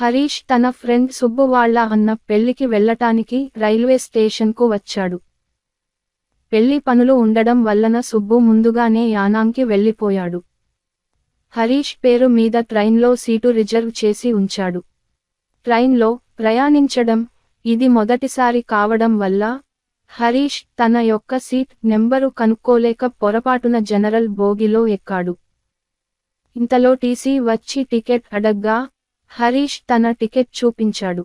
హరీష్ తన ఫ్రెండ్ సుబ్బు వాళ్ళ అన్న పెళ్ళికి వెళ్ళటానికి రైల్వే స్టేషన్కు వచ్చాడు. పెళ్ళి పనులు ఉండడం వల్లన సుబ్బు ముందుగానే యానాంకి వెళ్ళిపోయాడు. హరీష్ పేరు మీద ట్రైన్లో సీటు రిజర్వ్ చేసి ఉంచాడు. ట్రైన్లో ప్రయాణించడం ఇది మొదటిసారి కావడం వల్ల హరీష్ తన యొక్క సీట్ నెంబరు కనుక్కోలేక పొరపాటున జనరల్ బోగిలో ఎక్కాడు. ఇంతలో టీసీ వచ్చి టికెట్ అడగ్గా హరీష్ తన టికెట్ చూపించాడు.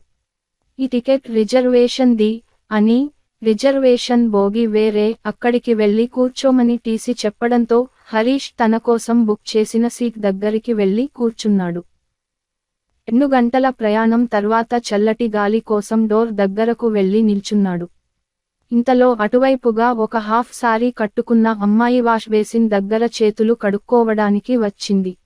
ఈ టికెట్ రిజర్వేషన్ ది అని రిజర్వేషన్ బోగి వేరే అక్కడికి వెళ్ళి కూర్చోమని టీసీ చెప్పడంతో హరీష్ తన కోసం బుక్ చేసిన సీట్ దగ్గరికి వెళ్ళి కూర్చున్నాడు. ఎన్ను గంటల ప్రయాణం తర్వాత చల్లటి గాలి కోసం డోర్ దగ్గరకు వెళ్ళి నిల్చున్నాడు. ఇంతలో అటువైపుగా ఒక హాఫ్ సారీ కట్టుకున్న అమ్మాయి వాష్ బేసిన్ దగ్గర చేతులు కడుక్కోవడానికి వచ్చింది.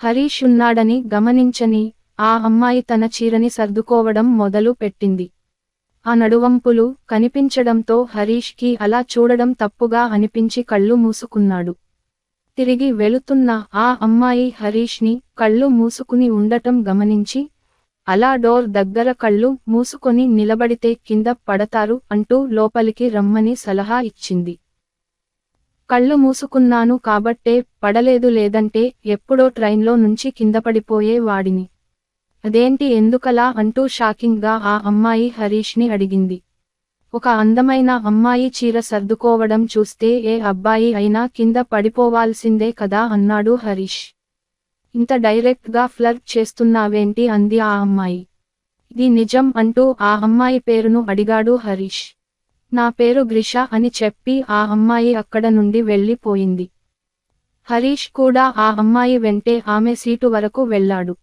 హరీష్ ఉన్నాడని గమనించని ఆ అమ్మాయి తన చీరని సర్దుకోవడం మొదలు పెట్టింది. ఆ నడువంపులు కనిపించడంతో హరీష్కి అలా చూడడం తప్పుగా అనిపించి కళ్ళు మూసుకున్నాడు. తిరిగి వెళుతున్న ఆ అమ్మాయి హరీష్ని కళ్ళు మూసుకుని ఉండటం గమనించి అలా డోర్ దగ్గర కళ్ళు మూసుకొని నిలబడితే కింద పడతారు అంటూ లోపలికి రమ్మని సలహా ఇచ్చింది. కళ్ళు మూసుకున్నాను కాబట్టే పడలేదు లేదంటే ఎప్పుడో ట్రైన్లో నుంచి కిందపడిపోయే వాడిని. అదేంటి ఎందుకలా? అంటూ షాకింగ్గా ఆ అమ్మాయి హరీష్ని అడిగింది. ఒక అందమైన అమ్మాయి చీర సర్దుకోవడం చూస్తే ఏ అబ్బాయి అయినా కింద పడిపోవాల్సిందే కదా? అన్నాడు హరీష్. ఇంత డైరెక్ట్గా ఫ్లర్ట్ చేస్తున్నావేంటి? అంది ఆ అమ్మాయి. ఇది నిజం అంటూ ఆ అమ్మాయి పేరును అడిగాడు హరీష్. నా పేరు గ్రిష అని చెప్పి ఆ అమ్మాయి అక్కడ నుండి వెళ్ళిపోయింది. హరీష్ కూడా ఆ అమ్మాయి వెంటే ఆమె సీటు వరకు వెళ్ళాడు.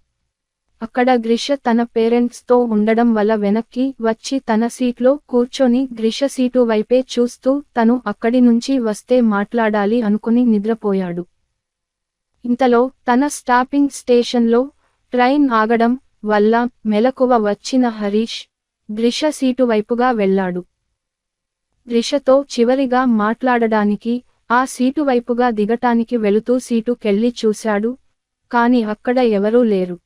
అక్కడ గ్రిష తన పేరెంట్స్తో ఉండడం వల్ల వెనక్కి వచ్చి తన సీట్లో కూర్చొని గ్రిష సీటు వైపే చూస్తూ తను అక్కడి నుంచి వస్తే మాట్లాడాలి అనుకుని నిద్రపోయాడు. ఇంతలో తన స్టాపింగ్ స్టేషన్లో ట్రైన్ ఆగడం వల్ల మెలకువ వచ్చిన హరీష్ గ్రిష సీటు వైపుగా వెళ్ళాడు. రిషతో చివరిగా మాట్లాడడానికి ఆ సీటు వైపుగా దిగటానికి వెళుతూ సీటుకెళ్ళి చూశాడు. కాని అక్కడ ఎవరూ లేరు.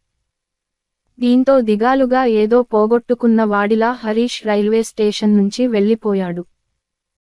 దీంతో దిగాలుగా ఏదో పోగొట్టుకున్న వాడిలా హరీష్ రైల్వే స్టేషన్ నుంచి వెళ్ళిపోయాడు.